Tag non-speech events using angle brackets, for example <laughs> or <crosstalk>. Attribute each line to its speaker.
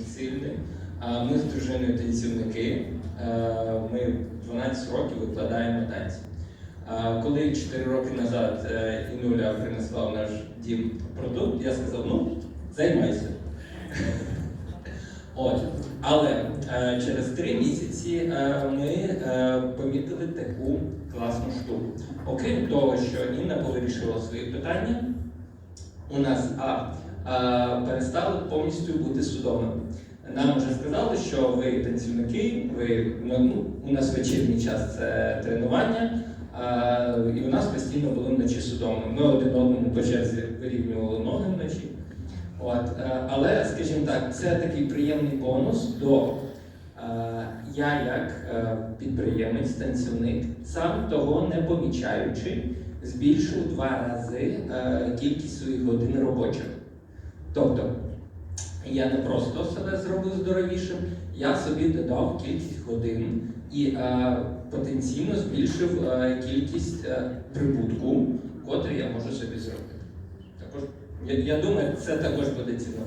Speaker 1: сильний. А Ми з дружиною танцівники. Ми 12 років викладаємо танці. Коли 4 роки назад е, Інуля принесла в наш дім продукт, я сказав, ну, займайся. <laughs> От. Але е, через три місяці е, ми помітили таку класну штуку. Окрім того, що Інна повирішила свої питання, у нас а перестали повністю бути судомими. Нам вже сказали, що ви танцівники, ви ну, у нас вечірній час це тренування, а, і у нас постійно були вночі судоми. Ми один одному по черзі вирівнювали ноги вночі. От, але, скажімо так, це такий приємний бонус до я як підприємець, танцівник, сам того не помічаючи, збільшив два рази кількість своїх годин робочих. Тобто я не просто себе зробив здоровішим, я собі додав кількість годин і е, потенційно збільшив е, кількість е, прибутку, котрий я можу собі зробити. Також я, я думаю, це також буде цінно.